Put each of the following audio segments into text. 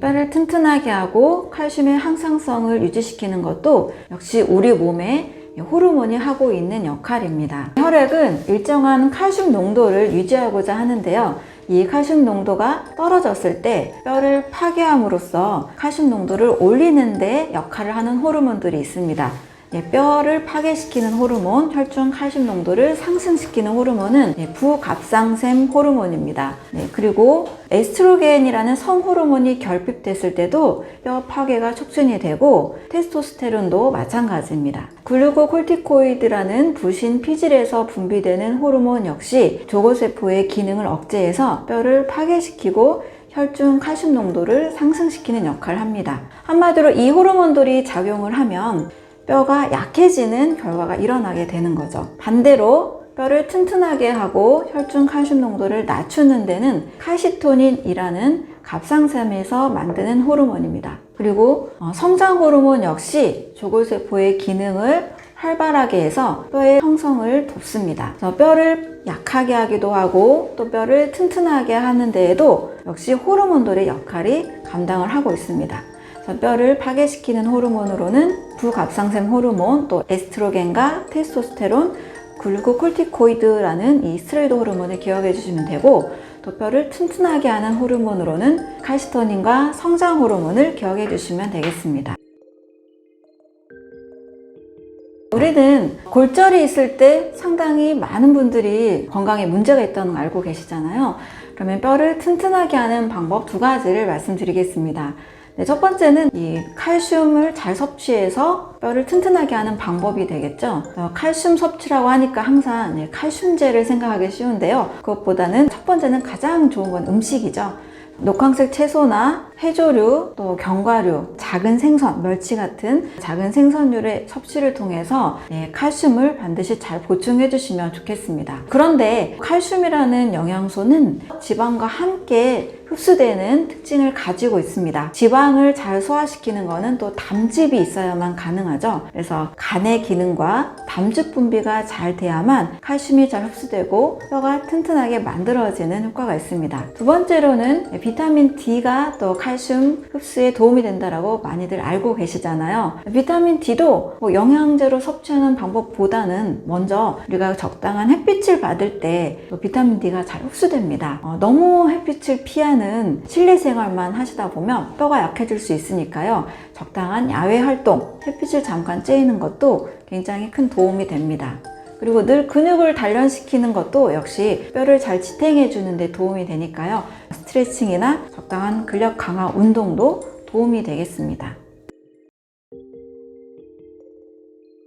뼈를 튼튼하게 하고 칼슘의 항상성을 유지시키는 것도 역시 우리 몸에 호르몬이 하고 있는 역할입니다. 혈액은 일정한 칼슘 농도를 유지하고자 하는데요. 이 칼슘 농도가 떨어졌을 때 뼈를 파괴함으로써 칼슘 농도를 올리는 데 역할을 하는 호르몬들이 있습니다. 예, 뼈를 파괴시키는 호르몬, 혈중 칼슘 농도를 상승시키는 호르몬은 예, 부갑상샘 호르몬입니다. 네, 그리고 에스트로겐이라는 성호르몬이 결핍됐을 때도 뼈 파괴가 촉진이 되고 테스토스테론도 마찬가지입니다. 글루코콜티코이드라는 부신 피질에서 분비되는 호르몬 역시 조골세포의 기능을 억제해서 뼈를 파괴시키고 혈중 칼슘 농도를 상승시키는 역할을 합니다. 한마디로 이 호르몬들이 작용을 하면 뼈가 약해지는 결과가 일어나게 되는 거죠. 반대로 뼈를 튼튼하게 하고 혈중 칼슘 농도를 낮추는 데는 칼시토닌이라는 갑상샘에서 만드는 호르몬입니다. 그리고 어, 성장 호르몬 역시 조골세포의 기능을 활발하게 해서 뼈의 형성을 돕습니다. 뼈를 약하게 하기도 하고 또 뼈를 튼튼하게 하는 데에도 역시 호르몬들의 역할이 감당을 하고 있습니다. 뼈를 파괴시키는 호르몬으로는 부갑상샘 호르몬, 또 에스트로겐과 테스토스테론, 글루코콜티코이드라는 이 스테로이드 호르몬을 기억해 주시면 되고 또 뼈를 튼튼하게 하는 호르몬으로는 칼시토닌과 성장 호르몬을 기억해 주시면 되겠습니다. 우리는 골절이 있을 때 상당히 많은 분들이 건강에 문제가 있다는 걸 알고 계시잖아요. 그러면 뼈를 튼튼하게 하는 방법 두 가지를 말씀드리겠습니다. 네, 첫 번째는 이 칼슘을 잘 섭취해서 뼈를 튼튼하게 하는 방법이 되겠죠. 어, 칼슘 섭취라고 하니까 항상 네, 칼슘제를 생각하기 쉬운데요. 그것보다는 첫 번째는 가장 좋은 건 음식이죠. 녹황색 채소나 해조류, 또 견과류, 작은 생선, 멸치 같은 작은 생선류의 섭취를 통해서 네, 칼슘을 반드시 잘 보충해 주시면 좋겠습니다. 그런데 칼슘이라는 영양소는 지방과 함께 흡수되는 특징을 가지고 있습니다. 지방을 잘 소화시키는 것은 또 담즙이 있어야만 가능하죠. 그래서 간의 기능과 담즙 분비가 잘 돼야만 칼슘이 잘 흡수되고 뼈가 튼튼하게 만들어지는 효과가 있습니다. 두 번째로는 비타민 D가 또 칼슘 흡수에 도움이 된다라고 많이들 알고 계시잖아요. 비타민 D도 뭐 영양제로 섭취하는 방법보다는 먼저 우리가 적당한 햇빛을 받을 때 비타민 D가 잘 흡수됩니다. 어, 너무 햇빛을 피하는 실내 생활만 하시다 보면 뼈가 약해질 수 있으니까요. 적당한 야외 활동, 햇빛을 잠깐 쬐이는 것도 굉장히 큰 도움이 됩니다. 그리고 늘 근육을 단련시키는 것도 역시 뼈를 잘 지탱해 주는데 도움이 되니까요. 스트레칭이나 적당한 근력 강화 운동도 도움이 되겠습니다.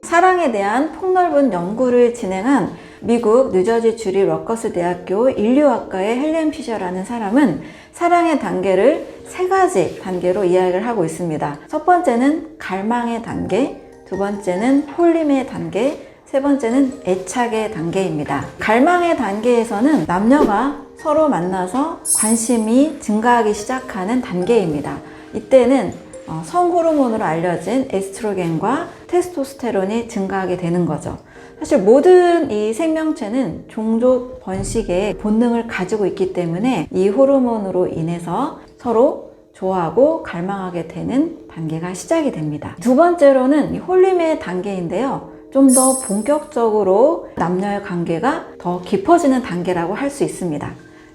사랑에 대한 폭넓은 연구를 진행한 미국 뉴저지 주리 러커스 대학교 인류학과의 헬렌 피셔라는 사람은 사랑의 단계를 세 가지 단계로 이야기를 하고 있습니다. 첫 번째는 갈망의 단계, 두 번째는 홀림의 단계, 세 번째는 애착의 단계입니다. 갈망의 단계에서는 남녀가 서로 만나서 관심이 증가하기 시작하는 단계입니다. 이때는 어, 성호르몬으로 알려진 에스트로겐과 테스토스테론이 증가하게 되는 거죠. 사실 모든 이 생명체는 종족 번식의 본능을 가지고 있기 때문에 이 호르몬으로 인해서 서로 좋아하고 갈망하게 되는 단계가 시작이 됩니다. 두 번째로는 이 홀림의 단계인데요. 좀 더 본격적으로 남녀의 관계가 더 깊어지는 단계라고 할 수 있습니다.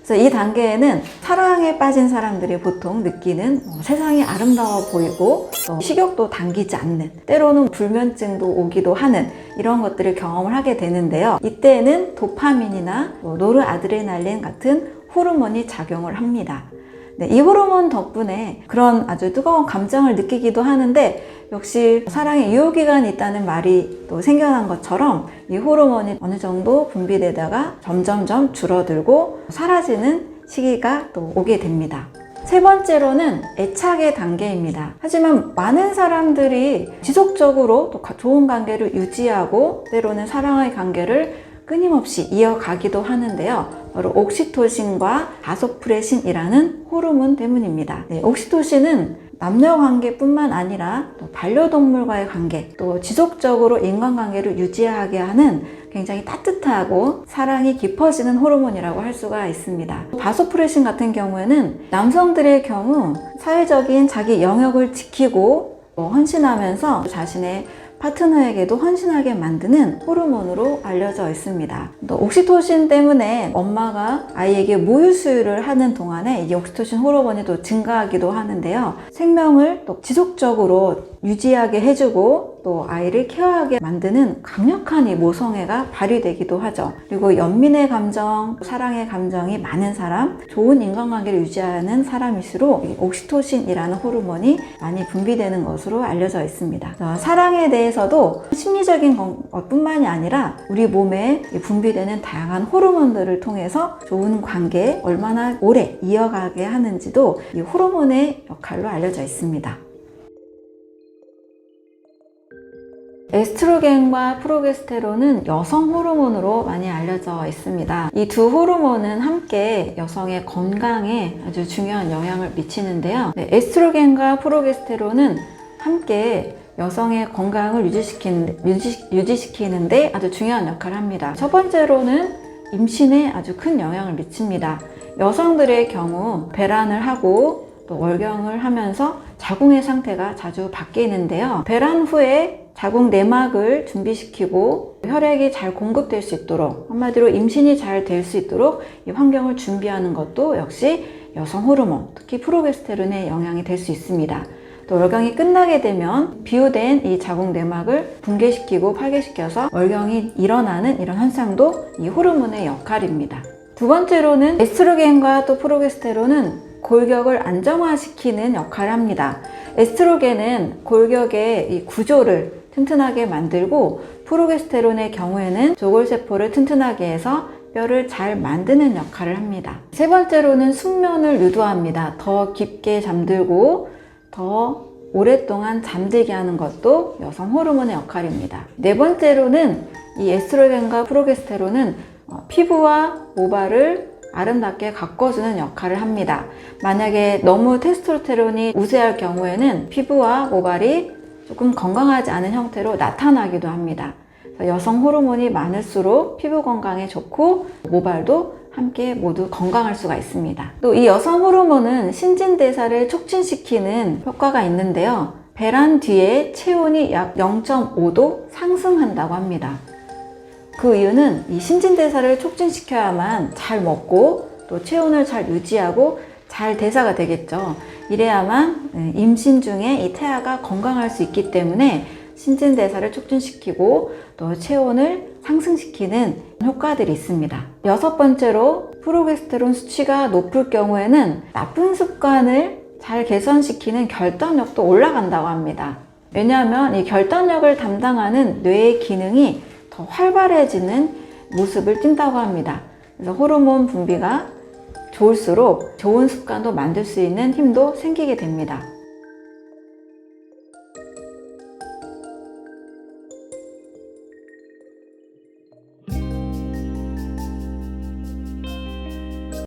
그래서 이 단계에는 사랑에 빠진 사람들이 보통 느끼는 어, 세상이 아름다워 보이고 또 식욕도 당기지 않는 때로는 불면증도 오기도 하는 이런 것들을 경험을 하게 되는데요. 이때에는 도파민이나 뭐 노르아드레날린 같은 호르몬이 작용을 합니다. 네, 이 호르몬 덕분에 그런 아주 뜨거운 감정을 느끼기도 하는데 역시 사랑의 유효기간이 있다는 말이 또 생겨난 것처럼 이 호르몬이 어느 정도 분비되다가 점점점 줄어들고 사라지는 시기가 또 오게 됩니다. 세 번째로는 애착의 단계입니다. 하지만 많은 사람들이 지속적으로 또 좋은 관계를 유지하고 때로는 사랑의 관계를 끊임없이 이어가기도 하는데요. 바로 옥시토신과 바소프레신이라는 호르몬 때문입니다. 네, 옥시토신은 남녀 관계뿐만 아니라 또 반려동물과의 관계, 또 지속적으로 인간관계를 유지하게 하는 굉장히 따뜻하고 사랑이 깊어지는 호르몬이라고 할 수가 있습니다. 바소프레신 같은 경우에는 남성들의 경우 사회적인 자기 영역을 지키고 뭐 헌신하면서 자신의 파트너에게도 헌신하게 만드는 호르몬으로 알려져 있습니다. 또 옥시토신 때문에 엄마가 아이에게 모유 수유를 하는 동안에 이 옥시토신 호르몬이 또 증가하기도 하는데요. 생명을 또 지속적으로 유지하게 해주고 또 아이를 케어하게 만드는 강력한 이 모성애가 발휘되기도 하죠. 그리고 연민의 감정, 사랑의 감정이 많은 사람, 좋은 인간관계를 유지하는 사람일수록 이 옥시토신이라는 호르몬이 많이 분비되는 것으로 알려져 있습니다. 어, 사랑에 대해서도 심리적인 것뿐만이 아니라 우리 몸에 이 분비되는 다양한 호르몬들을 통해서 좋은 관계 얼마나 오래 이어가게 하는지도 이 호르몬의 역할로 알려져 있습니다. 에스트로겐과 프로게스테론은 여성 호르몬으로 많이 알려져 있습니다. 이 두 호르몬은 함께 여성의 건강에 아주 중요한 영향을 미치는데요. 네, 에스트로겐과 프로게스테론은 함께 여성의 건강을 유지시키는, 유지, 유지시키는데 아주 중요한 역할을 합니다. 첫 번째로는 임신에 아주 큰 영향을 미칩니다. 여성들의 경우 배란을 하고 또 월경을 하면서 자궁의 상태가 자주 바뀌는데요. 배란 후에 자궁 내막을 준비시키고 혈액이 잘 공급될 수 있도록 한마디로 임신이 잘 될 수 있도록 이 환경을 준비하는 것도 역시 여성 호르몬, 특히 프로게스테론의 영향이 될 수 있습니다. 또 월경이 끝나게 되면 비유된 이 자궁 내막을 붕괴시키고 파괴시켜서 월경이 일어나는 이런 현상도 이 호르몬의 역할입니다. 두 번째로는 에스트로겐과 또 프로게스테론은 골격을 안정화시키는 역할을 합니다. 에스트로겐은 골격의 이 구조를 튼튼하게 만들고 프로게스테론의 경우에는 조골세포를 튼튼하게 해서 뼈를 잘 만드는 역할을 합니다. 세 번째로는 숙면을 유도합니다. 더 깊게 잠들고 더 오랫동안 잠들게 하는 것도 여성 호르몬의 역할입니다. 네 번째로는 이 에스트로겐과 프로게스테론은 어, 피부와 모발을 아름답게 가꿔주는 역할을 합니다. 만약에 너무 테스토스테론이 우세할 경우에는 피부와 모발이 조금 건강하지 않은 형태로 나타나기도 합니다. 여성 호르몬이 많을수록 피부 건강에 좋고 모발도 함께 모두 건강할 수가 있습니다. 또 이 여성 호르몬은 신진대사를 촉진시키는 효과가 있는데요. 배란 뒤에 체온이 약 0.5도 상승한다고 합니다. 그 이유는 이 신진대사를 촉진시켜야만 잘 먹고 또 체온을 잘 유지하고 잘 대사가 되겠죠. 이래야만 임신 중에 이 태아가 건강할 수 있기 때문에 신진대사를 촉진시키고 또 체온을 상승시키는 효과들이 있습니다. 여섯 번째로 프로게스테론 수치가 높을 경우에는 나쁜 습관을 잘 개선시키는 결단력도 올라간다고 합니다. 왜냐하면 이 결단력을 담당하는 뇌의 기능이 더 활발해지는 모습을 띈다고 합니다. 그래서 호르몬 분비가 좋을수록 좋은 습관도 만들 수 있는 힘도 생기게 됩니다.